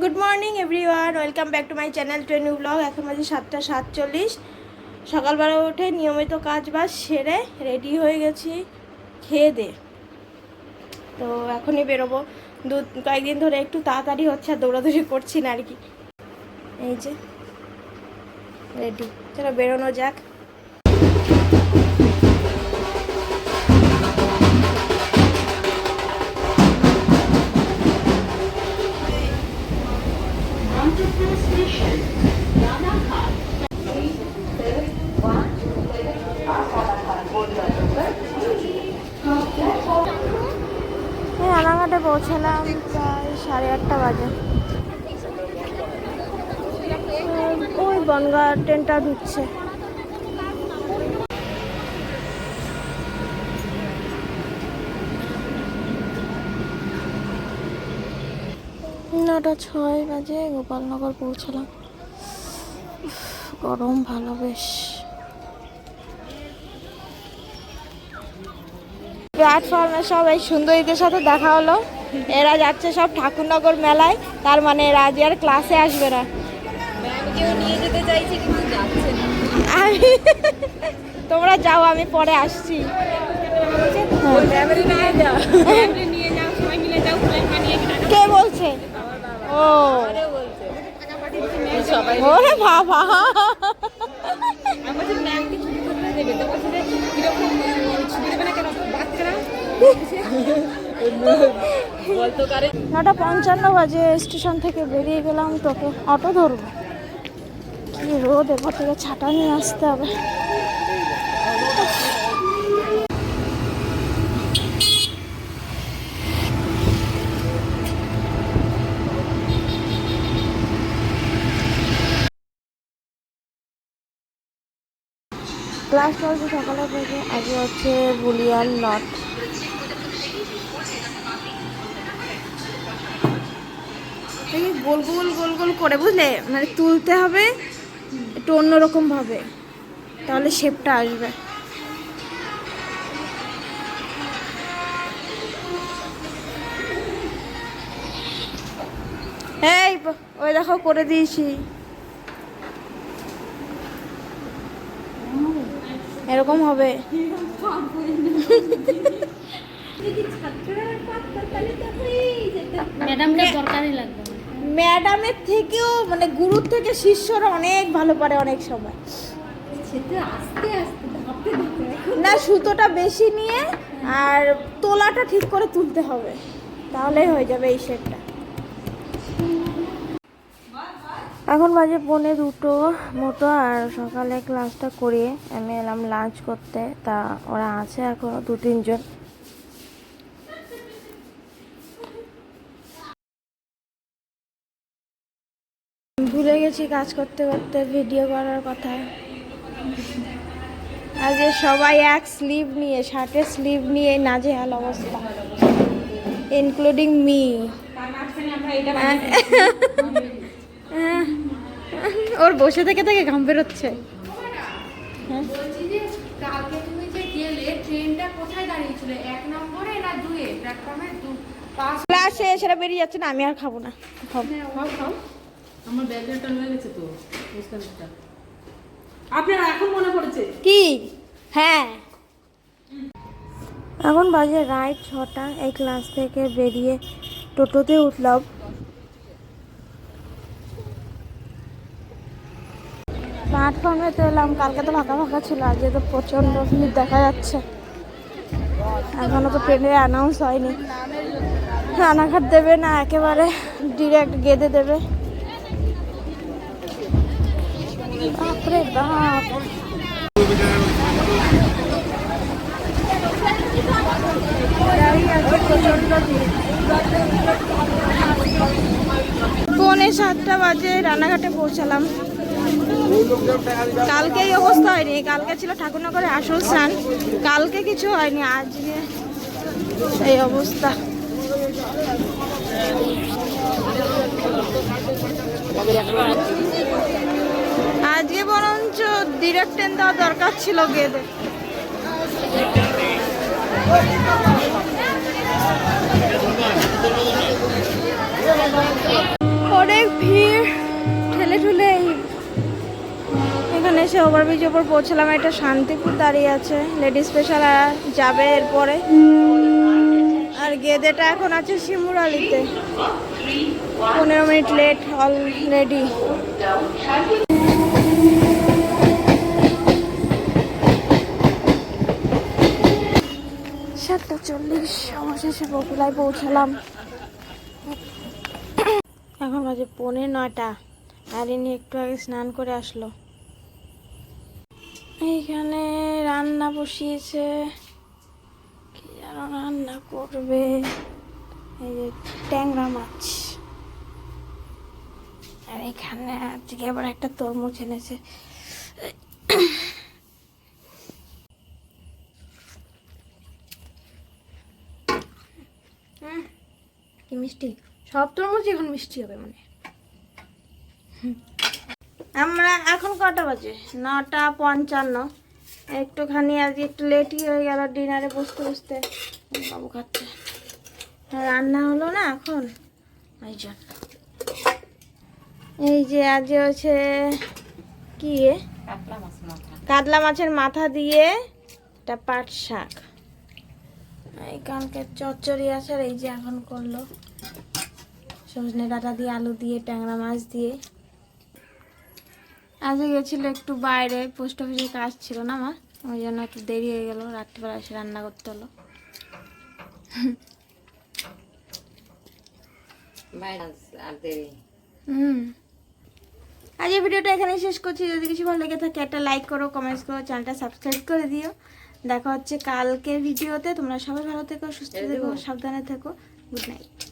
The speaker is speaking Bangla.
Good morning everyone welcome back to my channel train blog এখন বাজে সাতটা সাতচল্লিশ। সকালবেলা উঠে নিয়মিত কাজ বাজ সেরে রেডি হয়ে গেছি, খেয়ে দে। তো এখনই বেরোবো। দু, কয়েকদিন ধরে একটু তাড়াতাড়ি হচ্ছে আর দৌড়াদৌড়ি করছি না আর কি। এই যে রেডি চলো বেরোনো যাক। পৌঁছালাম প্রায় সাড়ে আটটা বাজে। ওই বনগা ট্রেনটা ঢুকছে। নটা ছয় বাজে, গোপালনগর পৌঁছালাম। গরম ভালো বেশ। প্ল্যাটফর্মে সবাই সুন্দরীদের সাথে দেখা হলো। এরা যাচ্ছে সব ঠাকুরনগর মেলায় তার মানে এরা আজ আর ক্লাসে আসবে না। আমি তোমরা যাও আমি পরে আসছি। কে বলছে? ও। ওরে বাবা। কীরকম ছুটি নটা পঞ্চান্ন বাজে স্টেশন থেকে বেরিয়ে গেলাম টোটো অটো ধরবো। কি রোদ, এবার থেকে ছাতা নিয়ে আসতে হবে। ক্লাস চলছে সকালে থেকে আগে হচ্ছে বুলিয়ান লট। এই গোল গোল গোল গোল করে বুঝলে? মানে তুলতে হবে, একটু অন্যরকম ভাবে। তাহলে শেপটা আসবে। এই, ওই দেখো, করে দিয়েছি। এরকম হবে। ম্যাডামটা দরকারই লাগবে। ম্যাডামের থেকেও মানে গুরুর থেকে শিষ্যরা অনেক ভালো পারে অনেক সময়। আস্তে আস্তে না সুতোটা বেশি নিয়ে আর তোলাটা ঠিক করে তুলতে হবে। তাহলেই হয়ে যাবে এই শেপটা এখন বাজে পৌনে দুটো মতো আর সকালে ক্লাসটা করিয়ে আমি এলাম লাঞ্চ করতে। তা ওরা আছে এখনও দু তিনজন ভুলে গেছি কাজ করতে করতে ভিডিও করার কথা। আজকে সবাই এক স্লিভ নিয়ে শার্টের স্লিভ নিয়ে নাজেহাল অবস্থা। ইনক্লুডিং মি ওর বসে থেকে থেকে ঘাম বেরোচ্ছে। হ্যাঁ। ক্লাসে সেটা বেরিয়ে যাচ্ছে না আমি আর খাব না। খাও খাও। আমার ব্যাগটা হয়ে গেছে তো আপনার এখন মনে পড়েছে? কি? হ্যাঁ। এখন বাজে রাইট ছটা, এই ক্লাস থেকে বেরিয়ে টোটোতে উঠলাম। প্ল্যাটফর্মে তো এলাম, কালকে তো ফাঁকা ফাঁকা ছিল, আজকে তো প্রচণ্ড ভিড় দেখা যাচ্ছে। এখনও তো ট্রেনে অ্যানাউন্স হয়নি। রানাঘাট দেবে না, একেবারে ডিরেক্ট গেদে দেবে। বাপরে বাপ। পৌনে সাতটা বাজে রানাঘাটে পৌঁছালাম। কালকে এই অবস্থা হয়নি, কালকে ছিল ঠাকুরনগরে আসল স্নান, কালকে কিছু হয়নি, আজকে এই অবস্থা। ডাইরেক্ট ট্রেন দেওয়া দরকার ছিল গেদের অনেক ভিড়, ঠেলে ঠুলে এখানে এসে ওভারব্রিজ ওপর পৌঁছলাম, এটা শান্তিপুর দাঁড়িয়ে আছে। লেডিস স্পেশাল যাবে এরপরে। আর গেদেটা এখন আছে শিমুরালিতে পনেরো মিনিট লেট অলরেডি সাতটা চল্লিশ অবশেষে বকুলায় পৌঁছালাম। এখন বাজে পৌনে নটা আর ইনি একটু আগে স্নান করে আসলো। এইখানে রান্না বসিয়েছে। কি যেন রান্না করবে? এই যে ট্যাংরা মাছ। আর এখানে আজকে আবার একটা তরমুজ এনেছে হুম, কি মিষ্টি? সব তরমুজ এখন মিষ্টি হবে মানে। আমরা এখন কটা বাজে? নটা পঞ্চান্ন। একটুখানি আজকে একটু লেটই হয়ে গেল ডিনারে বসতে বসতে। বাবু খাচ্ছে। রান্না হলো না এখন? ওই জন্য এই যে আজ হচ্ছে কি কাতলা কাতলা মাছের মাথা দিয়ে এটা পাট শাক। এই কালকে চচ্চড়ি আছে আর এই যে এখন করল। সজনে ডাঁটা দিয়ে আলু দিয়ে ট্যাংরা মাছ দিয়ে। আজকে গেছিল একটু বাইরে পোস্ট অফিসে কাজ ছিল না আমার ওই জন্য একটু দেরি হয়ে গেল রাত্রিবেলা এসে রান্না করতে হলো। হুম আজ এই ভিডিওটা এখানেই শেষ করছি। যদি কিছু ভালো লেগে থাকে একটা লাইক করো কমেন্টস করো চ্যানেলটা সাবস্ক্রাইব করে দিও। দেখা হচ্ছে কালকের ভিডিওতে। তোমরা সবাই ভালো থেকো সুস্থ থেকো সাবধানে থেকো। Good night